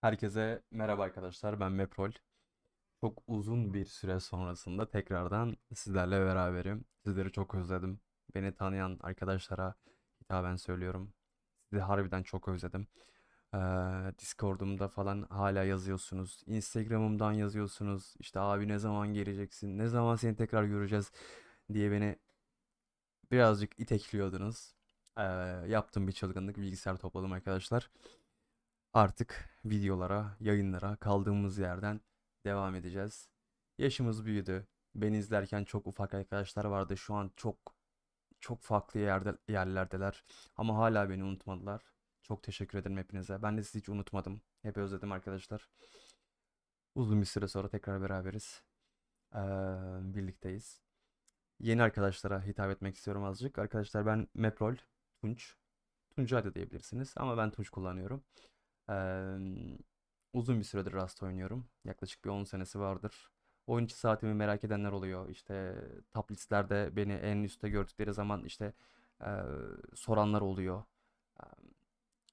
Herkese merhaba arkadaşlar. Ben Meprol. Çok uzun bir süre sonrasında tekrardan sizlerle beraberim. Sizleri çok özledim. Beni tanıyan arkadaşlara hitaben söylüyorum. Sizi harbiden çok özledim. Ee, Discord'umda falan hala yazıyorsunuz. Instagram'ımdan yazıyorsunuz. İşte abi ne zaman geleceksin? Ne zaman seni tekrar göreceğiz diye beni birazcık itekliyordunuz. Ee, yaptım bir çılgınlık. Bilgisayar topladım arkadaşlar. Artık videolara, yayınlara kaldığımız yerden devam edeceğiz. Yaşımız büyüdü. Beni izlerken çok ufak arkadaşlar vardı. Şu an çok çok farklı yerde yerlerdeler. Ama hala beni unutmadılar. Çok teşekkür ederim hepinize. Ben de sizi hiç unutmadım. Hep özledim arkadaşlar. Uzun bir süre sonra tekrar beraberiz. Ee, birlikteyiz. Yeni arkadaşlara hitap etmek istiyorum azıcık. Arkadaşlar ben Meprol, Tunç. Tuncay da diyebilirsiniz ama ben Tunç kullanıyorum. Eee, uzun bir süredir Rust oynuyorum. Yaklaşık bir 10 senesi vardır. Oyun içi saatimi merak edenler oluyor. İşte top listelerde beni en üstte gördükleri zaman işte eee, soranlar oluyor.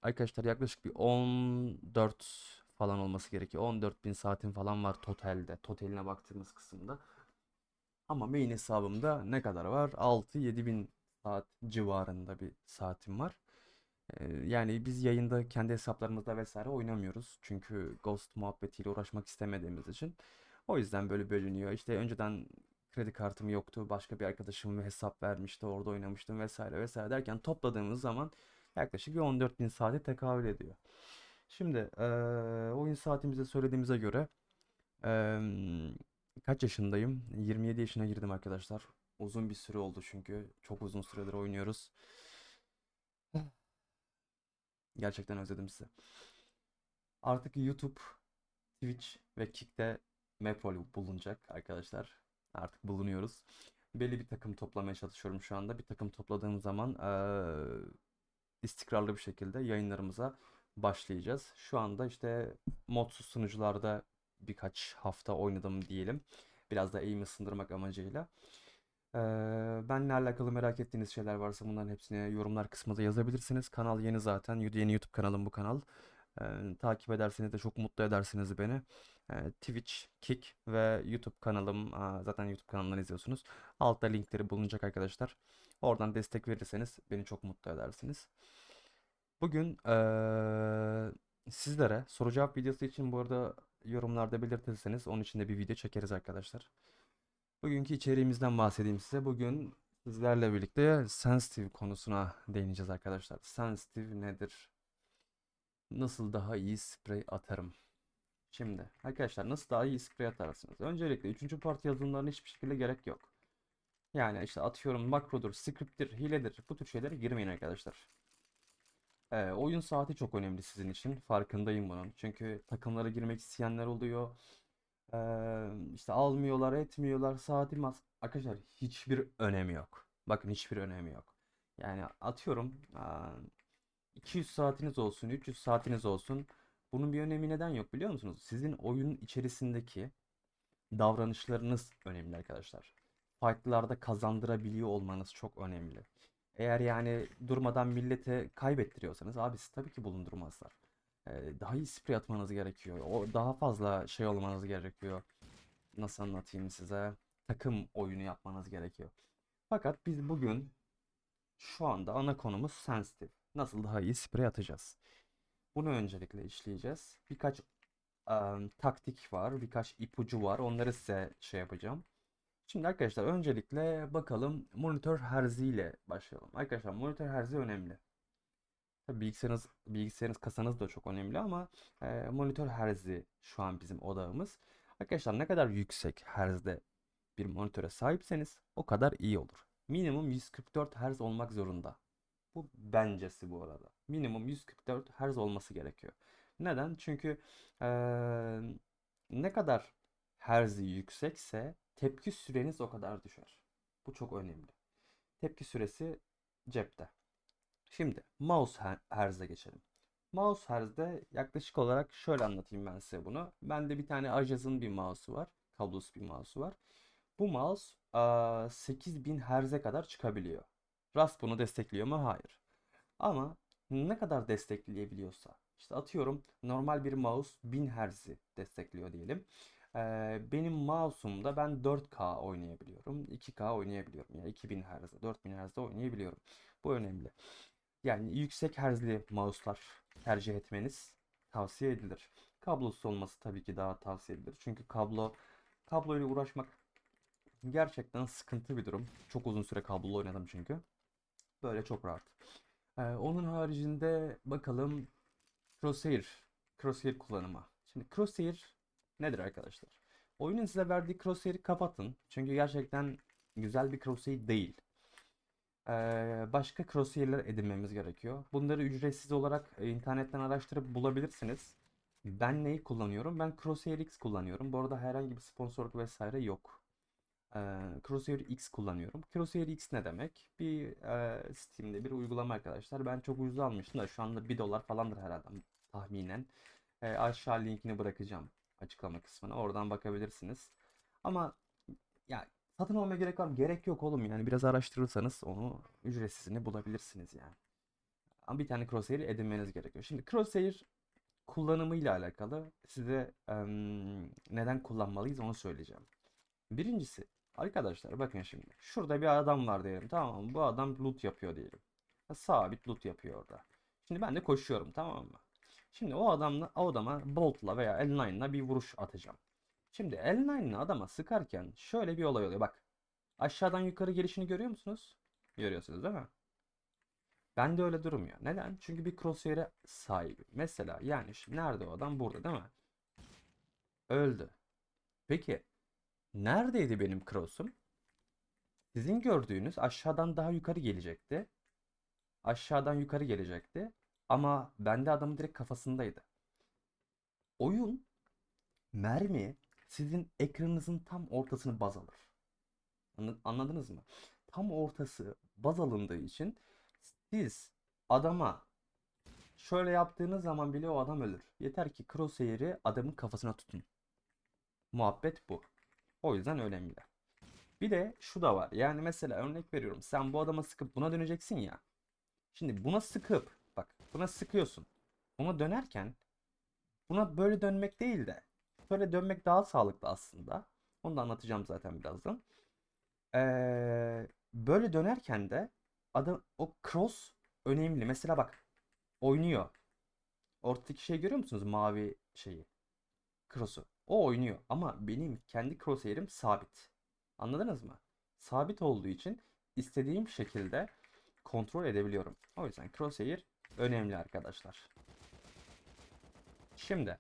Arkadaşlar yaklaşık bir 14 falan olması gerekiyor. 14 bin saatim falan var totalde. Totaline baktığımız kısımda. Ama main hesabımda ne kadar var? 6-7 bin saat civarında bir saatim var. Ee, Yani biz yayında kendi hesaplarımızda vesaire oynamıyoruz. Çünkü Ghost muhabbetiyle uğraşmak istemediğimiz için. O yüzden böyle bölünüyor. İşte önceden kredi kartım yoktu. Başka bir arkadaşım hesap vermişti. Orada oynamıştım vesaire vesaire derken topladığımız zaman yaklaşık bir 14 bin saate tekabül ediyor. Şimdi eee, oyun saatimize söylediğimize göre eee, kaç yaşındayım? 27 yaşına girdim arkadaşlar. Uzun bir süre oldu çünkü. Çok uzun süredir oynuyoruz. Gerçekten özledim sizi. Artık YouTube, Twitch ve Kick'te Meprol bulunacak arkadaşlar. Artık bulunuyoruz. Belli bir takım toplamaya çalışıyorum şu anda. Bir takım topladığım zaman eee, istikrarlı bir şekilde yayınlarımıza başlayacağız. Şu anda işte modsuz sunucularda birkaç hafta oynadım diyelim. Biraz da aim ısındırmak amacıyla. Ee, benle alakalı merak ettiğiniz şeyler varsa bunların hepsini yorumlar kısmında yazabilirsiniz. Kanal yeni zaten. Yeni YouTube kanalım bu kanal. Ee, takip ederseniz de çok mutlu edersiniz beni. Ee, Twitch, Kick ve YouTube kanalım. aa, zaten YouTube kanalından izliyorsunuz. Altta linkleri bulunacak arkadaşlar. Oradan destek verirseniz beni çok mutlu edersiniz. Bugün eee, sizlere soru cevap videosu için bu arada yorumlarda belirtirseniz onun için de bir video çekeriz arkadaşlar. Bugünkü içeriğimizden bahsedeyim size. Bugün sizlerle birlikte sensitive konusuna değineceğiz arkadaşlar. Sensitive nedir? Nasıl daha iyi sprey atarım? Şimdi arkadaşlar nasıl daha iyi sprey atarsınız? Öncelikle 3. parti yazılımlarına hiçbir şekilde gerek yok. Yani işte atıyorum makrodur, script'tir, hiledir bu tür şeylere girmeyin arkadaşlar. Ee, oyun saati çok önemli sizin için. Farkındayım bunun. Çünkü takımlara girmek isteyenler oluyor. Ee, işte almıyorlar, etmiyorlar. Saatim az. Arkadaşlar hiçbir önemi yok. Bakın hiçbir önemi yok. Yani atıyorum aa, 200 saatiniz olsun, 300 saatiniz olsun. Bunun bir önemi neden yok biliyor musunuz? Sizin oyunun içerisindeki davranışlarınız önemli arkadaşlar. Fight'larda kazandırabiliyor olmanız çok önemli. Eğer yani durmadan millete kaybettiriyorsanız abi tabii ki bulundurmazlar. Daha iyi sprey atmanız gerekiyor. O daha fazla şey olmanız gerekiyor. Nasıl anlatayım size? Takım oyunu yapmanız gerekiyor. Fakat biz bugün şu anda ana konumuz sensitive. Nasıl daha iyi sprey atacağız? Bunu öncelikle işleyeceğiz. Birkaç em, taktik var, birkaç ipucu var. Onları size şey yapacağım. Şimdi arkadaşlar öncelikle bakalım monitör herzi ile başlayalım. Arkadaşlar monitör herzi önemli. Tabii bilgisayarınız, bilgisayarınız kasanız da çok önemli ama e, monitör herzi şu an bizim odağımız. Arkadaşlar ne kadar yüksek herzde bir monitöre sahipseniz o kadar iyi olur. Minimum 144 Hz olmak zorunda. Bu bencesi bu arada. Minimum 144 Hz olması gerekiyor. Neden? Çünkü eee, ne kadar herzi yüksekse tepki süreniz o kadar düşer. Bu çok önemli. Tepki süresi cepte. Şimdi mouse her- hertz'e geçelim. Mouse hertz'de yaklaşık olarak şöyle anlatayım ben size bunu. Bende bir tane Ajaz'ın bir mouse'u var. Kablosuz bir mouse'u var. Bu mouse aa, 8000 Hz'e kadar çıkabiliyor. Rust bunu destekliyor mu? Hayır. Ama ne kadar destekleyebiliyorsa İşte atıyorum normal bir mouse 1000 Hz'i destekliyor diyelim. Ee, benim mouse'umda ben 4K oynayabiliyorum. 2K oynayabiliyorum. Yani 2000 Hz'de, 4000 Hz'de oynayabiliyorum. Bu önemli. Yani yüksek Hz'li mouse'lar tercih etmeniz tavsiye edilir. Kablosuz olması tabii ki daha tavsiye edilir. Çünkü kablo kabloyla uğraşmak gerçekten sıkıntı bir durum. Çok uzun süre kablolu oynadım çünkü. Böyle çok rahat. Ee, onun haricinde bakalım Crosshair. Crosshair kullanımı. Şimdi Crosshair nedir arkadaşlar? Oyunun size verdiği Crosshair'i kapatın. Çünkü gerçekten güzel bir Crosshair değil. Başka Crosshair'ler edinmemiz gerekiyor. Bunları ücretsiz olarak e, internetten araştırıp bulabilirsiniz. Ben neyi kullanıyorum? Ben Crosshair X kullanıyorum. Bu arada herhangi bir sponsorluk vesaire yok. Crosshair X kullanıyorum. Crosshair X ne demek? Bir e, Steam'de bir uygulama arkadaşlar. Ben çok ucuz almıştım da şu anda 1 dolar falandır herhalde tahminen. Aşağı linkini bırakacağım açıklama kısmına. Oradan bakabilirsiniz. Ama ya satın almaya gerek var mı? Gerek yok oğlum yani biraz araştırırsanız onu ücretsizini bulabilirsiniz yani. Ama bir tane Crosshair edinmeniz gerekiyor. Şimdi Crosshair kullanımıyla alakalı size em, neden kullanmalıyız onu söyleyeceğim. Birincisi arkadaşlar bakın şimdi şurada bir adam var diyelim tamam mı? Bu adam loot yapıyor diyelim. Sabit loot yapıyor orada. Şimdi ben de koşuyorum tamam mı? Şimdi o adamla o adama boltla veya L9'la bir vuruş atacağım. Şimdi L9'la adama sıkarken şöyle bir olay oluyor. Bak aşağıdan yukarı gelişini görüyor musunuz? Görüyorsunuz değil mi? Ben de öyle durmuyor. Neden? Çünkü bir crosshair'e sahibim. Mesela yani şimdi nerede o adam? Burada değil mi? Öldü. Peki neredeydi benim cross'um? Sizin gördüğünüz aşağıdan daha yukarı gelecekti. Aşağıdan yukarı gelecekti. Ama bende adamın direkt kafasındaydı. Oyun mermi sizin ekranınızın tam ortasını baz alır. Anla- Anladınız mı? Tam ortası baz alındığı için siz adama şöyle yaptığınız zaman bile o adam ölür. Yeter ki crosshair'i adamın kafasına tutun. Muhabbet bu. O yüzden önemli. Bir de şu da var. Yani mesela örnek veriyorum. Sen bu adama sıkıp buna döneceksin ya. Şimdi buna sıkıp bak buna sıkıyorsun. Buna dönerken buna böyle dönmek değil de böyle dönmek daha sağlıklı aslında. Onu da anlatacağım zaten birazdan. Ee, böyle dönerken de adam o cross önemli. Mesela bak oynuyor. Ortadaki şey görüyor musunuz? Mavi şeyi. Cross'u. O oynuyor ama benim kendi crosshair'im sabit. Anladınız mı? Sabit olduğu için istediğim şekilde kontrol edebiliyorum. O yüzden crosshair önemli arkadaşlar. Şimdi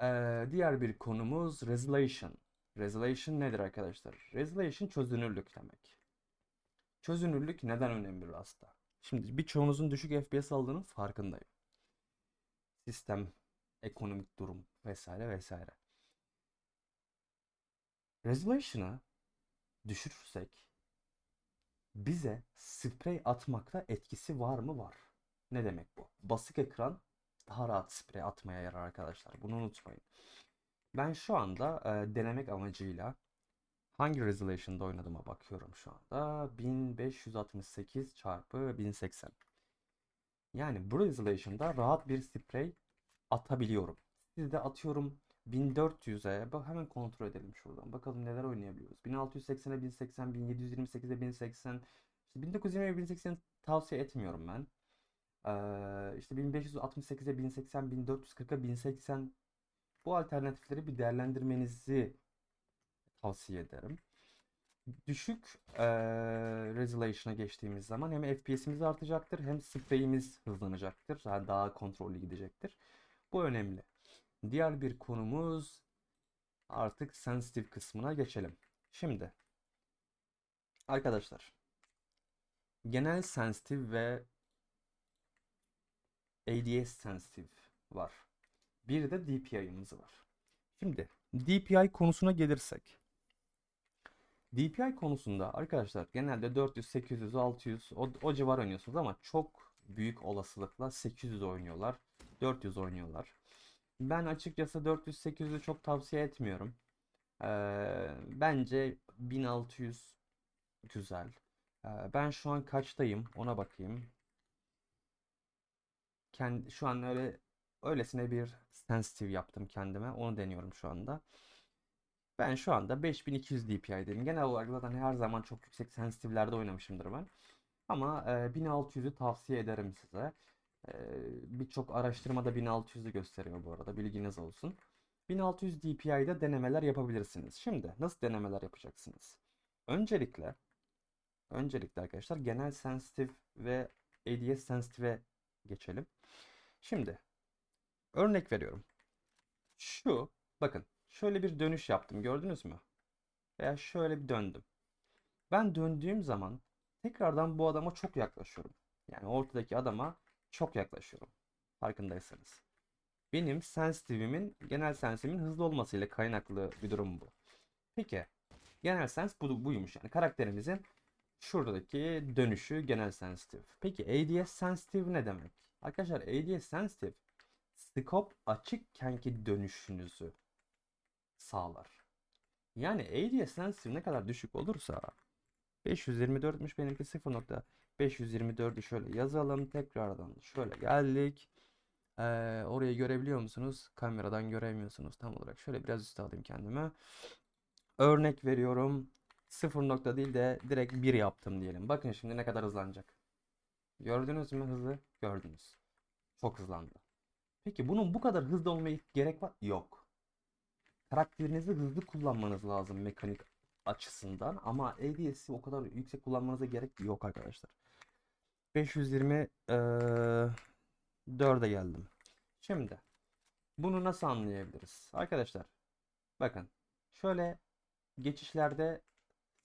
eee, diğer bir konumuz resolution. Resolution nedir arkadaşlar? Resolution çözünürlük demek. Çözünürlük neden önemli Rasta? Şimdi birçoğunuzun düşük FPS aldığının farkındayım. Sistem, ekonomik durum vesaire vesaire. Resolution'ı düşürürsek bize sprey atmakta etkisi var mı? Var. Ne demek bu? Basık ekran daha rahat sprey atmaya yarar arkadaşlar. Bunu unutmayın. Ben şu anda e, denemek amacıyla hangi resolution'da oynadığıma bakıyorum şu anda. 1568 çarpı 1080. Yani bu resolution'da rahat bir sprey atabiliyorum. Siz de atıyorum 1400'e bak hemen kontrol edelim şuradan. Bakalım neler oynayabiliyoruz. 1680'e 1080, 1728'e 1080. İşte 1920'ye 1080 tavsiye etmiyorum ben. Ee, işte 1568'e 1080, 1440'a 1080 bu alternatifleri bir değerlendirmenizi tavsiye ederim. Düşük eee resolution'a geçtiğimiz zaman hem FPS'imiz artacaktır hem spreyimiz hızlanacaktır. Yani daha kontrollü gidecektir. Bu önemli. Diğer bir konumuz artık sensitive kısmına geçelim. Şimdi arkadaşlar genel sensitive ve ADS sensitive var. Bir de DPI'ımız var. Şimdi DPI konusuna gelirsek. DPI konusunda arkadaşlar genelde 400, 800, 600 o, o civar oynuyorsunuz ama çok büyük olasılıkla 800 oynuyorlar. 400 oynuyorlar. Ben açıkçası 400-800'ü çok tavsiye etmiyorum. Ee, bence 1600 güzel. Ee, ben şu an kaçtayım ona bakayım. Kendi şu an öyle öylesine bir sensitive yaptım kendime. Onu deniyorum şu anda. Ben şu anda 5200 DPI'deyim. Genel olarak zaten her zaman çok yüksek sensitivelerde oynamışımdır ben. Ama e, 1600'ü tavsiye ederim size. E, birçok araştırmada 1600'ü gösteriyor bu arada. Bilginiz olsun. 1600 DPI'de denemeler yapabilirsiniz. Şimdi nasıl denemeler yapacaksınız? Öncelikle öncelikle arkadaşlar genel sensitive ve ADS sensitive'e geçelim. Şimdi örnek veriyorum. Şu bakın şöyle bir dönüş yaptım gördünüz mü? Veya şöyle bir döndüm. Ben döndüğüm zaman tekrardan bu adama çok yaklaşıyorum. Yani ortadaki adama çok yaklaşıyorum. Farkındaysanız. Benim sensitivimin, genel sensitivimin hızlı olmasıyla kaynaklı bir durum bu. Peki, genel sens bu, buymuş yani karakterimizin şuradaki dönüşü genel sensitive. Peki ADS sensitive ne demek? Arkadaşlar ADS sensitive scope açıkkenki dönüşünüzü sağlar. Yani ADS sensitive ne kadar düşük olursa 524'müş benimki 0.524'ü şöyle yazalım tekrardan şöyle geldik. Ee, orayı görebiliyor musunuz? Kameradan göremiyorsunuz tam olarak. Şöyle biraz üste alayım kendime. Örnek veriyorum. 0 nokta değil de direkt 1 yaptım diyelim. Bakın şimdi ne kadar hızlanacak. Gördünüz mü hızı? Gördünüz. Çok hızlandı. Peki bunun bu kadar hızlı olmaya gerek var? Yok. Karakterinizi hızlı kullanmanız lazım mekanik açısından ama ADS'i o kadar yüksek kullanmanıza gerek yok arkadaşlar. 520 eee 4'e geldim. Şimdi bunu nasıl anlayabiliriz? Arkadaşlar bakın şöyle geçişlerde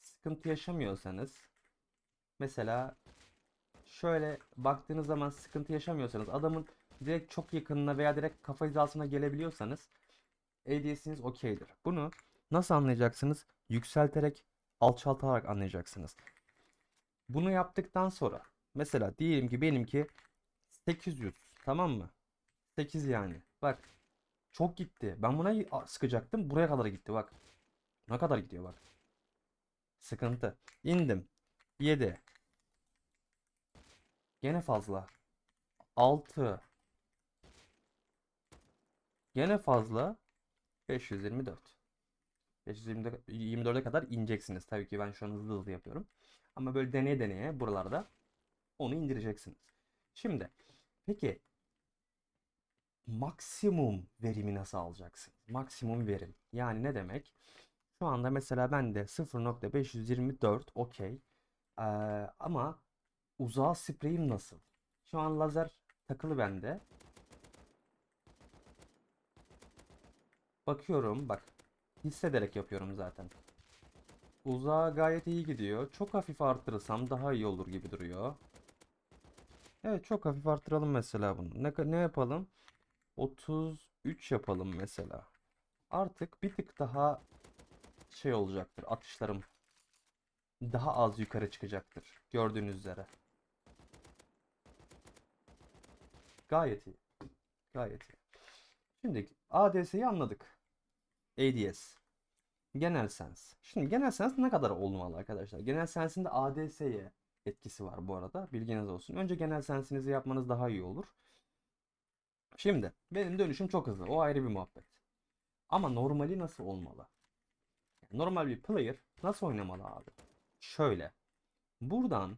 sıkıntı yaşamıyorsanız mesela şöyle baktığınız zaman sıkıntı yaşamıyorsanız adamın direkt çok yakınına veya direkt kafa hizasına gelebiliyorsanız ADS'iniz okeydir. Bunu nasıl anlayacaksınız? Yükselterek, alçaltarak anlayacaksınız. Bunu yaptıktan sonra mesela diyelim ki benimki 800 tamam mı? 8 yani. Bak çok gitti. Ben buna sıkacaktım. Buraya kadar gitti bak. Ne kadar gidiyor bak. Sıkıntı. İndim. 7. Gene fazla. 6. Gene fazla. 524. 524'e kadar ineceksiniz. Tabii ki ben şu an hızlı hızlı yapıyorum. Ama böyle deneye deneye buralarda onu indireceksiniz. Şimdi peki maksimum verimi nasıl alacaksınız? Maksimum verim. Yani ne demek? Şu anda mesela bende 0.524 okey. Ee, ama uzağa spreyim nasıl? Şu an lazer takılı bende. Bakıyorum bak. Hissederek yapıyorum zaten. Uzağa gayet iyi gidiyor. Çok hafif arttırırsam daha iyi olur gibi duruyor. Evet çok hafif arttıralım mesela bunu. Ne, ne yapalım? 33 yapalım mesela. Artık bir tık daha şey olacaktır. Atışlarım daha az yukarı çıkacaktır. Gördüğünüz üzere. Gayet iyi. Gayet iyi. Şimdi ADS'yi anladık. ADS. Genel sens. Şimdi genel sens ne kadar olmalı arkadaşlar? Genel sensin de ADS'ye etkisi var bu arada. Bilginiz olsun. Önce genel sensinizi yapmanız daha iyi olur. Şimdi benim dönüşüm çok hızlı. O ayrı bir muhabbet. Ama normali nasıl olmalı? Normal bir player nasıl oynamalı abi? Şöyle. Buradan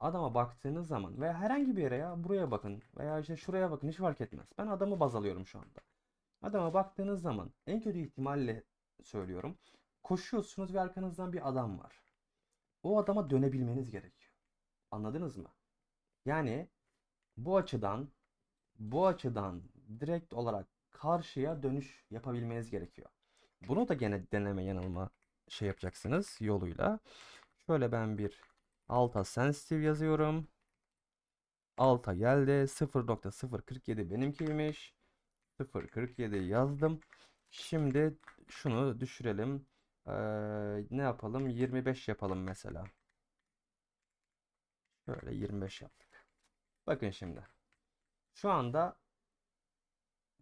adama baktığınız zaman veya herhangi bir yere ya buraya bakın veya işte şuraya bakın hiç fark etmez. Ben adamı baz alıyorum şu anda. Adama baktığınız zaman en kötü ihtimalle söylüyorum. Koşuyorsunuz ve arkanızdan bir adam var. O adama dönebilmeniz gerekiyor. Anladınız mı? Yani bu açıdan bu açıdan direkt olarak karşıya dönüş yapabilmeniz gerekiyor. Bunu da gene deneme yanılma şey yapacaksınız yoluyla. Şöyle ben bir alta sensitive yazıyorum. Alta geldi. 0.047 benimkiymiş. 0.47 yazdım. Şimdi şunu düşürelim. Ee, ne yapalım? 25 yapalım mesela. Şöyle 25 yaptık. Bakın şimdi. Şu anda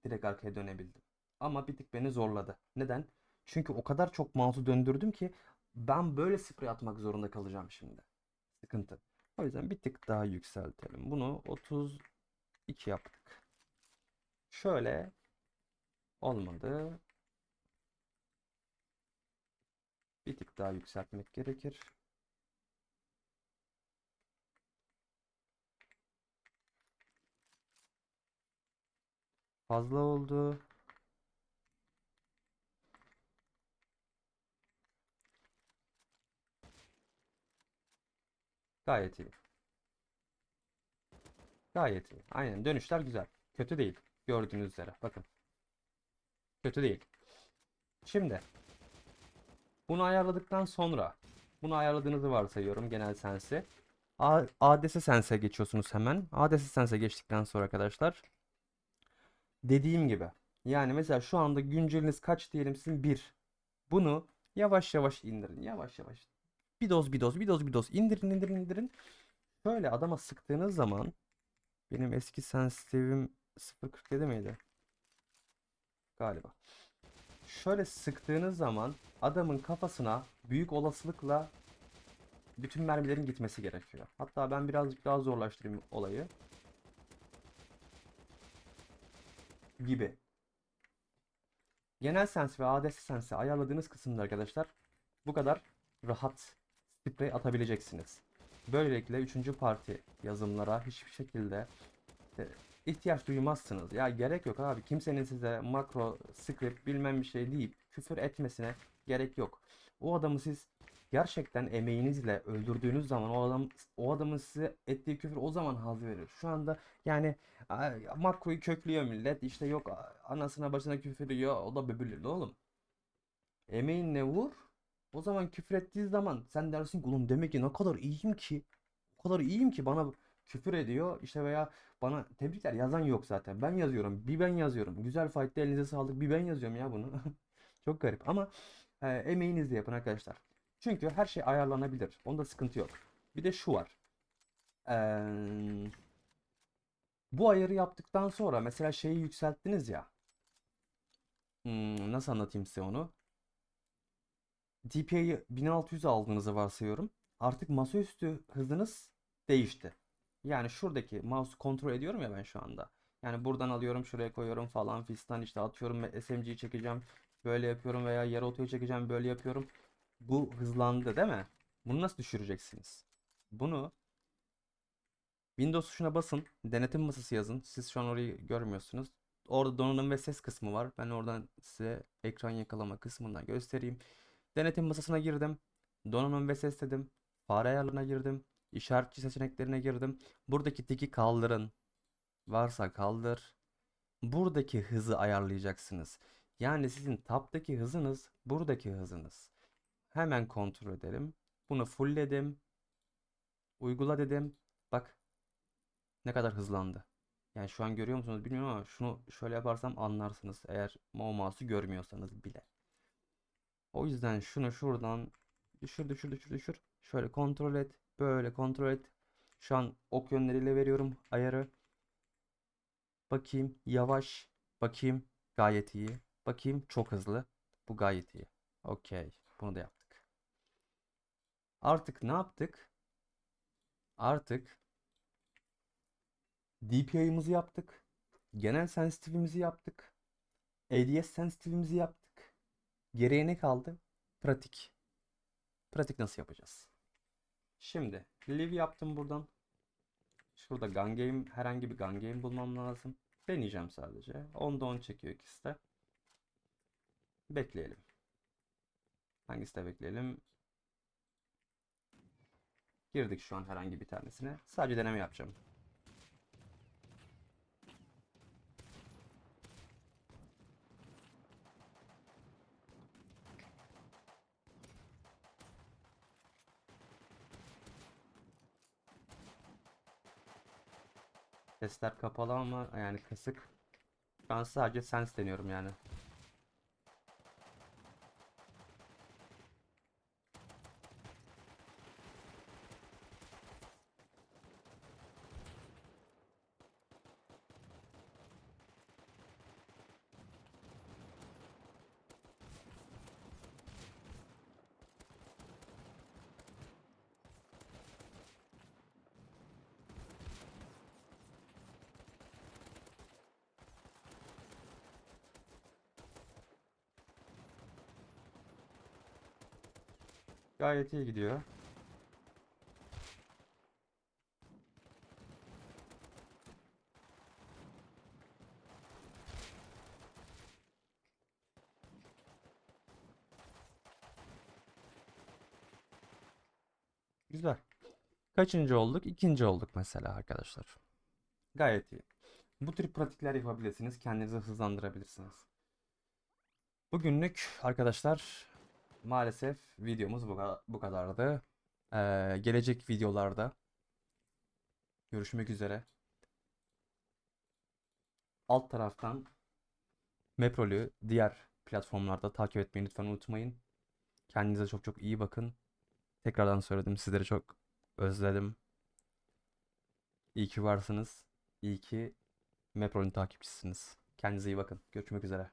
direkt arkaya dönebildim. Ama bir tık beni zorladı. Neden? Çünkü o kadar çok mouse'u döndürdüm ki ben böyle sprey atmak zorunda kalacağım şimdi. Sıkıntı. O yüzden bir tık daha yükseltelim. Bunu 30 2 yaptık. Şöyle olmadı. Bir tık daha yükseltmek gerekir. Fazla oldu. Gayet iyi. Gayet iyi. Aynen dönüşler güzel. Kötü değil. Gördüğünüz üzere. Bakın. Kötü değil. Şimdi bunu ayarladıktan sonra bunu ayarladığınızı varsayıyorum genel sensi. A- ADS sense geçiyorsunuz hemen. ADS sense geçtikten sonra arkadaşlar dediğim gibi yani mesela şu anda günceliniz kaç diyelim sizin 1. Bunu yavaş yavaş indirin. Yavaş yavaş. Bir doz bir doz bir doz bir doz indirin indirin indirin. Şöyle adama sıktığınız zaman benim eski sensitive'im 0.47 miydi? Galiba. Şöyle sıktığınız zaman adamın kafasına büyük olasılıkla bütün mermilerin gitmesi gerekiyor. Hatta ben birazcık daha zorlaştırayım olayı. Gibi. Genel sens ve ADS sensi ayarladığınız kısımda arkadaşlar bu kadar rahat sprey atabileceksiniz. Böylelikle 3. parti yazılımlara hiçbir şekilde e, ihtiyaç duymazsınız. Ya gerek yok abi. Kimsenin size makro, script bilmem bir şey deyip küfür etmesine gerek yok. O adamı siz gerçekten emeğinizle öldürdüğünüz zaman o adam o adamın size ettiği küfür o zaman haz verir. Şu anda yani makroyu köklüyor millet. İşte yok anasına başına küfür ediyor. O da böbürlür oğlum. Emeğinle vur. O zaman küfür ettiği zaman sen dersin ki demek ki ne kadar iyiyim ki. O kadar iyiyim ki bana küfür ediyor işte veya bana tebrikler yazan yok zaten. Ben yazıyorum. Bir ben yazıyorum. Güzel fight'ta elinize sağlık. Bir ben yazıyorum ya bunu. Çok garip ama e, emeğinizle yapın arkadaşlar. Çünkü her şey ayarlanabilir. Onda sıkıntı yok. Bir de şu var. Eee, bu ayarı yaptıktan sonra mesela şeyi yükselttiniz ya. Hmm, nasıl anlatayım size onu? DPI'yi 1600 aldığınızı varsayıyorum. Artık masaüstü hızınız değişti. Yani şuradaki mouse kontrol ediyorum ya ben şu anda. Yani buradan alıyorum şuraya koyuyorum falan fistan işte atıyorum SMG'yi çekeceğim. Böyle yapıyorum veya yarı otoyu çekeceğim böyle yapıyorum. Bu hızlandı değil mi? Bunu nasıl düşüreceksiniz? Bunu Windows tuşuna basın. Denetim masası yazın. Siz şu an orayı görmüyorsunuz. Orada donanım ve ses kısmı var. Ben oradan size ekran yakalama kısmından göstereyim. Denetim masasına girdim. Donanım ve ses dedim. Fare ayarlarına girdim. İşaretçi seçeneklerine girdim. Buradaki tiki kaldırın. Varsa kaldır. Buradaki hızı ayarlayacaksınız. Yani sizin taptaki hızınız buradaki hızınız. Hemen kontrol edelim. Bunu fullledim. Uygula dedim. Bak ne kadar hızlandı. Yani şu an görüyor musunuz bilmiyorum ama şunu şöyle yaparsam anlarsınız. Eğer mouse'u görmüyorsanız bile. O yüzden şunu şuradan düşür düşür düşür düşür. Şöyle kontrol et. Böyle kontrol et. Şu an ok yönleriyle veriyorum ayarı. Bakayım yavaş. Bakayım gayet iyi. Bakayım çok hızlı. Bu gayet iyi. Okey. Bunu da yaptık. Artık ne yaptık? Artık DPI'ımızı yaptık. Genel sensitive'imizi yaptık. ADS sensitive'imizi yaptık. Geriye ne kaldı? Pratik. Pratik nasıl yapacağız? Şimdi live yaptım buradan. Şurada gun game herhangi bir gun game bulmam lazım. Deneyeceğim sadece. 10'da 10 çekiyor ikisi de. Bekleyelim. Hangisi de bekleyelim. Girdik şu an herhangi bir tanesine. Sadece deneme yapacağım. Sesler kapalı ama yani kısık. Ben sadece sens deniyorum yani. Gayet iyi gidiyor. Güzel. Kaçıncı olduk? İkinci olduk mesela arkadaşlar. Gayet iyi. Bu tür pratikler yapabilirsiniz. Kendinizi hızlandırabilirsiniz. Bugünlük arkadaşlar maalesef videomuz bu, bu kadardı. Ee, gelecek videolarda görüşmek üzere. Alt taraftan Meprol'ü diğer platformlarda takip etmeyi lütfen unutmayın. Kendinize çok çok iyi bakın. Tekrardan söyledim sizleri çok özledim. İyi ki varsınız. İyi ki Meprol'ün takipçisiniz. Kendinize iyi bakın. Görüşmek üzere.